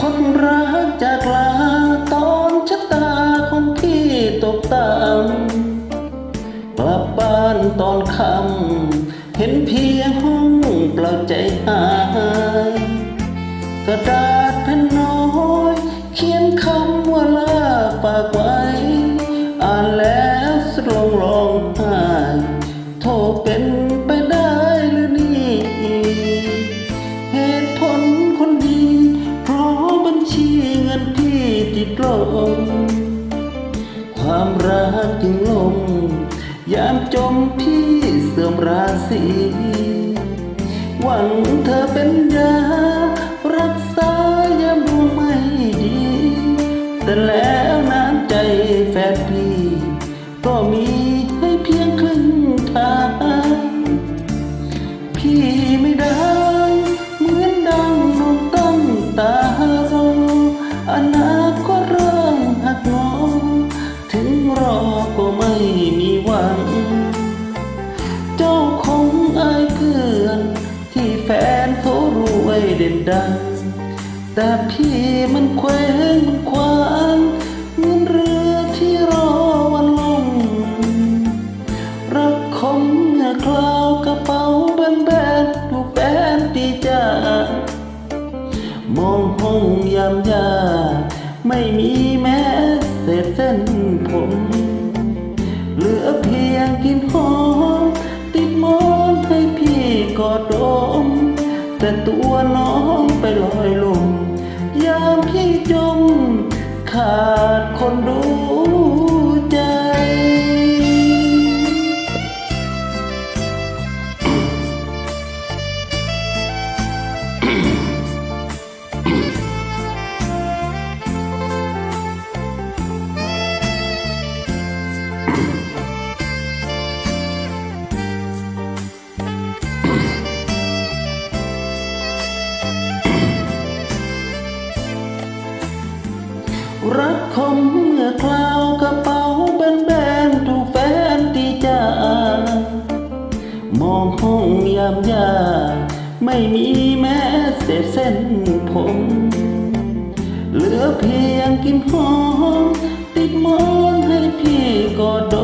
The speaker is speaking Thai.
คนรักจากลาตอนชะตาของพี่ตกต่ำกลับบ้านตอนค่ำเห็นเพียงห้องเปล่าใจหายกระด ความรักจึงลงยามจมพี่เสื่อมราศีหวังเธอเป็นยา รักษายามดวงไม่ดี แต่แล้วน้ำใจแฟนพี่ก็มี เจ้าคงอายเพื่อน ที่แฟนเขารวยเด่นดัง แต่พี่มันเคว้งควางเหมือนเรือที่รอวันลง รักคมเมื่อคลาวกระเป๋าแบนแบนถูแฟนตีจามองห้องยามยาไม่มีแม้เศษเส้นผม เหลือเพียง กอดดม แต่ตัวน้องไปลอยลม ยามพี่จม ขาดคนดูใจ รักคมเมื่อคราวกระเป๋าแบนๆถูกแฟนตีจ้ามองห้องยามยาไม่มีแม้เศษเส้นผม เหลือเพียงกินหอมติดมอนให้พี่กอด